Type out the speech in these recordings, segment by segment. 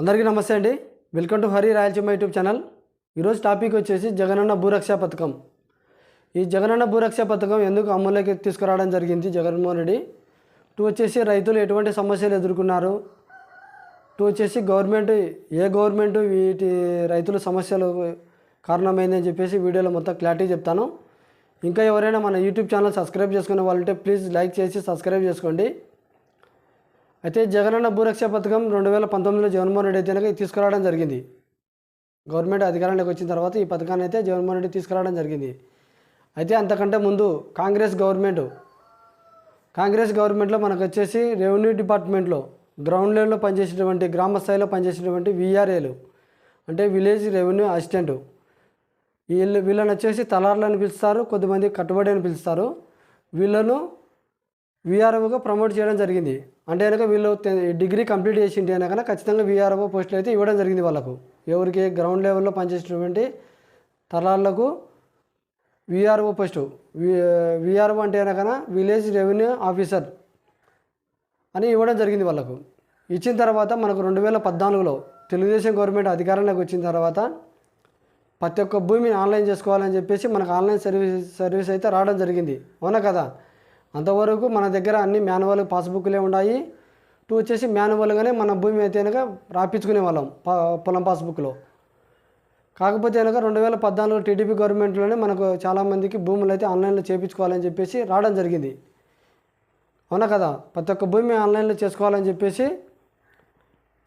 అందరికీ నమస్తే అండి. Welcome to Hari Rayalaseema YouTube channel ఈరోజు టాపిక్ వచ్చేసి జగనన్న భూరక్ష పథకం. ఈ జగనన్న భూరక్ష పథకం ఎందుకు అమల్లోకి తీసుకురావడం జరిగింది జగన్మోహన్ రెడ్డి? టూ వచ్చేసి రైతులు ఎటువంటి సమస్యలు ఎదుర్కొన్నారు? టూ వచ్చేసి గవర్నమెంట్ ఏ గవర్నమెంట్ వీటి రైతుల సమస్యలు కారణమైందని చెప్పేసి వీడియోలో మొత్తం క్లారిటీ చెప్తాను. ఇంకా ఎవరైనా మన యూట్యూబ్ ఛానల్ సబ్స్క్రైబ్ చేసుకునే వాళ్ళంటే ప్లీజ్ లైక్ చేసి సబ్స్క్రైబ్ చేసుకోండి. అయితే జగనన్న భూరక్ష పథకం రెండు వేల పంతొమ్మిదిలో జగన్మోహన్ రెడ్డి అయితే తీసుకురావడం జరిగింది. గవర్నమెంట్ అధికారంలోకి వచ్చిన తర్వాత ఈ పథకాన్ని అయితే జగన్మోహన్ రెడ్డి తీసుకురావడం జరిగింది. అయితే అంతకంటే ముందు కాంగ్రెస్ గవర్నమెంట్ కాంగ్రెస్ గవర్నమెంట్లో మనకు వచ్చేసి రెవెన్యూ డిపార్ట్మెంట్లో గ్రౌండ్ లెవెల్లో పనిచేసేటువంటి గ్రామ స్థాయిలో పనిచేసేటువంటి విఆర్ఏలు అంటే విలేజ్ రెవెన్యూ అసిస్టెంట్. వీళ్ళు వీళ్ళని వచ్చేసి తలార్లని పిలుస్తారు కొద్దిమంది కట్టుబడి అని పిలుస్తారు. వీళ్ళను వీఆర్ఓగా ప్రమోట్ చేయడం జరిగింది. అంటే కనుక వీళ్ళు డిగ్రీ కంప్లీట్ చేసింటే కనుక ఖచ్చితంగా వీఆర్ఓ పోస్టులు అయితే ఇవ్వడం జరిగింది వాళ్ళకు. ఎవరికి గ్రౌండ్ లెవెల్లో పనిచేసినటువంటి తలార్లకు విఆర్ఓ పోస్టు విఆర్ఓ అంటే కనుక విలేజ్ రెవెన్యూ ఆఫీసర్ అని ఇవ్వడం జరిగింది వాళ్ళకు. ఇచ్చిన తర్వాత మనకు రెండు వేల పద్నాలుగులో తెలుగుదేశం గవర్నమెంట్ అధికారంలోకి వచ్చిన తర్వాత ప్రతి ఒక్క భూమిని ఆన్లైన్ చేసుకోవాలని చెప్పేసి మనకు ఆన్లైన్ సర్వీస్ సర్వీస్ అయితే రావడం జరిగింది. అవునా కదా? అంతవరకు మన దగ్గర అన్ని మాన్యువల్ పాస్బుక్లే ఉన్నాయి టూ వచ్చేసి మాన్యువల్గానే మన భూమి అయితే కనుక రాపించుకునే వాళ్ళం పొలం పాస్బుక్లో. కాకపోతే కనుక రెండు వేల పద్నాలుగు టీడీపీ గవర్నమెంట్లోనే మనకు చాలామందికి భూములు అయితే ఆన్లైన్లో చేయించుకోవాలని చెప్పేసి రావడం జరిగింది. అవునా కదా? ప్రతి ఒక్క భూమి ఆన్లైన్లో చేసుకోవాలని చెప్పేసి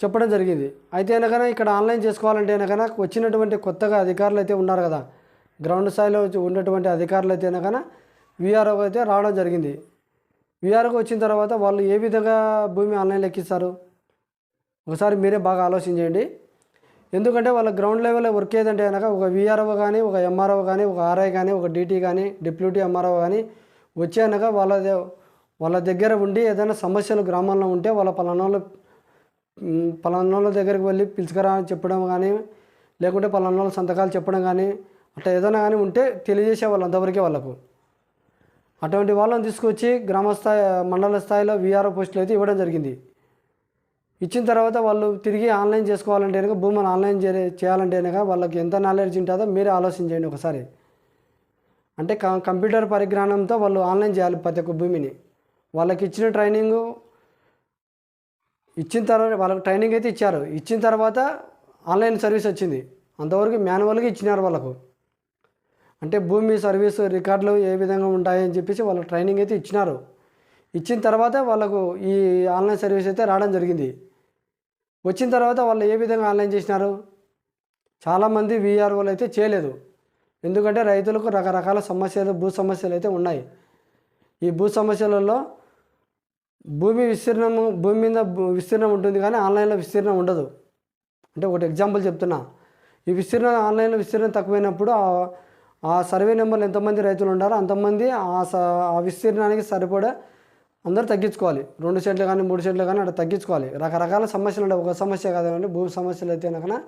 చెప్పడం జరిగింది. అయితే అయినా ఇక్కడ ఆన్లైన్ చేసుకోవాలంటే అయినా వచ్చినటువంటి కొత్తగా అధికారులు అయితే ఉన్నారు కదా. గ్రౌండ్ స్థాయిలో ఉన్నటువంటి అధికారులు అయితే అయినా విఆర్ఓ అయితే రావడం జరిగింది. విఆర్ఓకి వచ్చిన తర్వాత వాళ్ళు ఏ విధంగా భూమి ఆన్లైన్ లెక్కిస్తారు ఒకసారి మీరే బాగా ఆలోచించండి. ఎందుకంటే వాళ్ళ గ్రౌండ్ లెవెల్లో వర్క్ ఏదంటే కనుక ఒక విఆర్ఓ కానీ ఒక ఎంఆర్ఓ కానీ ఒక ఆర్ఐ కానీ ఒక డీటీ కానీ డిప్యూటీ ఎంఆర్ఓ కానీ వచ్చాక వాళ్ళ వాళ్ళ దగ్గర ఉండి ఏదైనా సమస్యలు గ్రామంలో ఉంటే వాళ్ళ పలానాళ్ళు పలానాళ్ళ దగ్గరికి వెళ్ళి పిలుచుకురా అని చెప్పడం కానీ లేకుంటే పలానాల సంతకాలు చెప్పడం కానీ అట్లా ఏదైనా కానీ ఉంటే తెలియజేసే వాళ్ళు అంతవరకే వాళ్ళకు. అటువంటి వాళ్ళని తీసుకొచ్చి గ్రామ స్థాయి మండల స్థాయిలో విఆర్ఓ పోస్టులు అయితే ఇవ్వడం జరిగింది. ఇచ్చిన తర్వాత వాళ్ళు తిరిగి ఆన్లైన్ చేసుకోవాలంటే కనుక భూమిని ఆన్లైన్ చే- చేయాలంటే కనుక వాళ్ళకి ఎంత నాలెడ్జ్ ఉంటుందో మీరే ఆలోచించండి ఒకసారి. అంటే కంప్యూటర్ పరిజ్ఞానంతో వాళ్ళు ఆన్లైన్ చేయాలి ప్రతి ఒక్క భూమిని. వాళ్ళకి ఇచ్చిన ట్రైనింగ్ ఇచ్చిన తర్వాత వాళ్ళకి ట్రైనింగ్ అయితే ఇచ్చారు. ఇచ్చిన తర్వాత ఆన్లైన్ సర్వీస్ వచ్చింది. అంతవరకు మాన్యువల్గా ఇచ్చినారు వాళ్ళకు. అంటే భూమి సర్వీసు రికార్డులు ఏ విధంగా ఉంటాయని చెప్పేసి వాళ్ళకి ట్రైనింగ్ అయితే ఇచ్చినారు. ఇచ్చిన తర్వాత వాళ్ళకు ఈ ఆన్లైన్ సర్వీస్ అయితే రావడం జరిగింది. వచ్చిన తర్వాత వాళ్ళు ఏ విధంగా ఆన్లైన్ చేసినారు? చాలామంది వీఆర్ఓలు అయితే చేయలేదు. ఎందుకంటే రైతులకు రకరకాల సమస్యలు భూ సమస్యలు అయితే ఉన్నాయి. ఈ భూ సమస్యలలో భూమి విస్తీర్ణము భూమి మీద భూ- విస్తీర్ణం ఉంటుంది కానీ ఆన్లైన్లో విస్తీర్ణం ఉండదు. అంటే ఒకటి ఎగ్జాంపుల్ చెప్తున్నా. ఈ విస్తీర్ణం ఆన్లైన్లో విస్తీర్ణం తక్కువైనప్పుడు ఆ- సర్వే నెంబర్లు ఎంతమంది రైతులు ఉంటారో అంతమంది ఆ స ఆ విస్తీర్ణానికి సరిపడా అందరూ తగ్గించుకోవాలి. రెండు సెంట్లు కానీ మూడు సెంట్లు కానీ అట్లా తగ్గించుకోవాలి. రకరకాల సమస్యలు ఉంటాయి ఒక సమస్య కాదండి భూమి సమస్యలు అయితే కనుక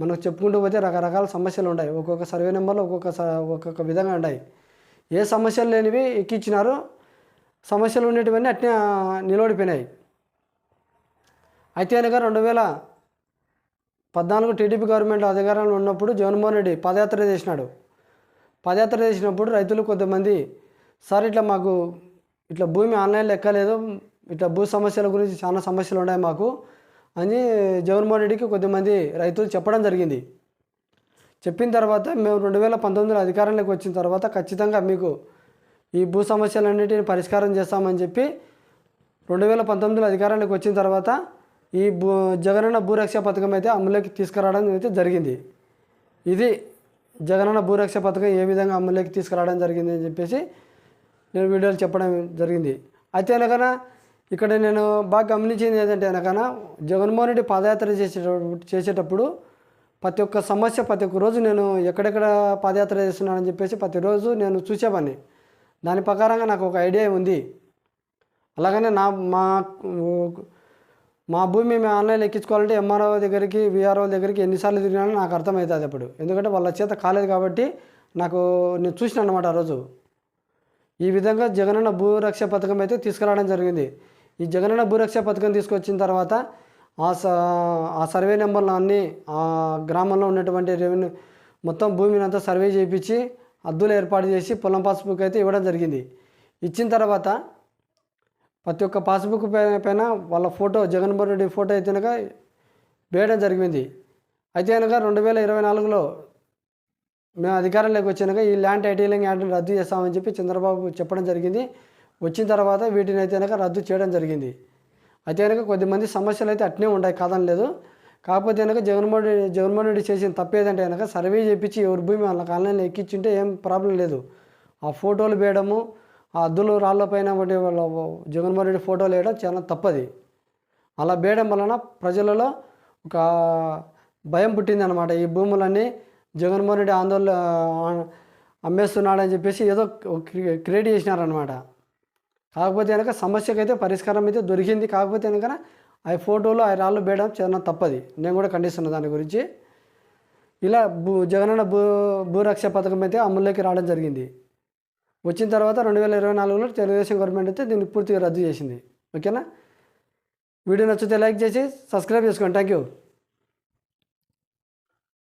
మనకు చెప్పుకుంటూ పోతే రకరకాల సమస్యలు ఉంటాయి. ఒక్కొక్క సర్వే నెంబర్లు ఒక్కొక్క స- ఒక్కొక్క విధంగా ఉంటాయి. ఏ సమస్యలు లేనివి ఎక్కించినారో సమస్యలు ఉండేటివన్నీ అట్నే నిలబడిపోయినాయి. అయితే కనుక రెండు వేల పద్నాలుగు టీడీపీ గవర్నమెంట్ అధికారంలో ఉన్నప్పుడు జగన్మోహన్ రెడ్డి పాదయాత్ర చేసినాడు. పాదయాత్ర చేసినప్పుడు రైతులు కొంతమంది సార్ ఇట్లా మాకు ఇట్లా భూమి ఆన్లైన్లో ఎక్కలేదు ఇట్లా భూ సమస్యల గురించి చాలా సమస్యలు ఉన్నాయి మాకు అని జగన్మోహన్ రెడ్డికి కొద్దిమంది రైతులు చెప్పడం జరిగింది. చెప్పిన తర్వాత మేము రెండు వేల పంతొమ్మిదిలో అధికారంలోకి వచ్చిన తర్వాత ఖచ్చితంగా మీకు ఈ భూ సమస్యలన్నిటిని పరిష్కారం చేస్తామని చెప్పి రెండు వేల పంతొమ్మిదిలో అధికారంలోకి వచ్చిన తర్వాత ఈ భూ జగనన్న భూరక్ష పథకం అయితే అమలులోకి తీసుకురావడం అయితే జరిగింది. ఇది జగనన్న భూరక్ష పథకం ఏ విధంగా అమలులోకి తీసుకురావడం జరిగింది అని చెప్పేసి నేను వీడియోలు చెప్పడం జరిగింది. అయితే అనకనా ఇక్కడ నేను బాగా గమనించింది ఏంటంటే అనకనా జగన్మోహన్ రెడ్డి పాదయాత్ర చేసేటప్పుడు చేసేటప్పుడు ప్రతి ఒక్క సమస్య ప్రతి ఒక్క రోజు నేను ఎక్కడెక్కడ పాదయాత్ర చేస్తున్నానని చెప్పేసి ప్రతిరోజు నేను చూసేవాడిని దాని ప్రకారంగా నాకు ఒక ఐడియా ఉంది. అలాగనే నా మా మా భూమి మేము ఆన్లైన్లో ఎక్కించుకోవాలంటే ఎంఆర్ఓ దగ్గరికి విఆర్ఓ దగ్గరికి ఎన్నిసార్లు తిరిగినా నాకు అర్థమవుతుంది అప్పుడు. ఎందుకంటే వాళ్ళ చేత కాలేదు కాబట్టి నాకు నేను చూసిన అనమాట ఆ రోజు. ఈ విధంగా జగనన్న భూరక్ష పథకం అయితే తీసుకురావడం జరిగింది. ఈ జగనన్న భూరక్ష పథకం తీసుకొచ్చిన తర్వాత ఆ స ఆ సర్వే నెంబర్లు అన్నీ ఆ గ్రామంలో ఉన్నటువంటి రెవెన్యూ మొత్తం భూమిని అంతా సర్వే చేయించి అద్దులు ఏర్పాటు చేసి పొలం పాస్బుక్ అయితే ఇవ్వడం జరిగింది. ఇచ్చిన తర్వాత ప్రతి ఒక్క పాస్బుక్ పైన వాళ్ళ ఫోటో జగన్మోహన్ రెడ్డి ఫోటో అయితే కనుక వేయడం జరిగింది. అయితే కనుక రెండు వేల ఇరవై నాలుగులో మేము అధికారంలోకి వచ్చినాక ఈ ల్యాండ్ టైటిలింగ్ యాక్ట్ని రద్దు చేస్తామని చెప్పి చంద్రబాబు చెప్పడం జరిగింది. వచ్చిన తర్వాత వీటిని అయితే కనుక రద్దు చేయడం జరిగింది. అయితే కనుక కొద్దిమంది సమస్యలు అయితే అట్నే ఉంటాయి కాదని లేదు. కాకపోతే కనుక జగన్మోహన్ రెడ్డి జగన్మోహన్ రెడ్డి చేసిన తప్పేదంటే కనుక సర్వే చేయించి ఎవరి భూమి వాళ్ళ ఆన్లైన్లో ఎక్కించుంటే ఏం ప్రాబ్లం లేదు. ఆ ఫోటోలు వేయడము ఆ అద్దులు రాళ్ళపైన ఒకటి వాళ్ళ జగన్మోహన్ రెడ్డి ఫోటోలు వేయడం చాలా తప్పది. అలా వేయడం వలన ప్రజలలో ఒక భయం పుట్టింది అనమాట ఈ భూములన్నీ జగన్మోహన్ రెడ్డి ఆందోళన అమ్మేస్తున్నాడని చెప్పేసి ఏదో క్రియేట్ చేసినారనమాట కాకపోతే కనుక సమస్యకైతే పరిష్కారం అయితే దొరికింది. కాకపోతే కనుక ఆ ఫోటోలు ఆ రాళ్ళు వేయడం చాలా తప్పది. నేను కూడా ఖండిస్తున్నా దాని గురించి. ఇలా భూ జగనన్న భూ భూరక్ష పథకం అయితే అమల్లోకి రావడం జరిగింది. వచ్చిన తర్వాత రెండు వేల ఇరవై నాలుగులో తెలుగుదేశం గవర్నమెంట్ అయితే దీన్ని పూర్తిగా రద్దు చేసింది. ఓకేనా? వీడియో నచ్చితే లైక్ చేసి సబ్స్క్రైబ్ చేసుకోండి. Thank you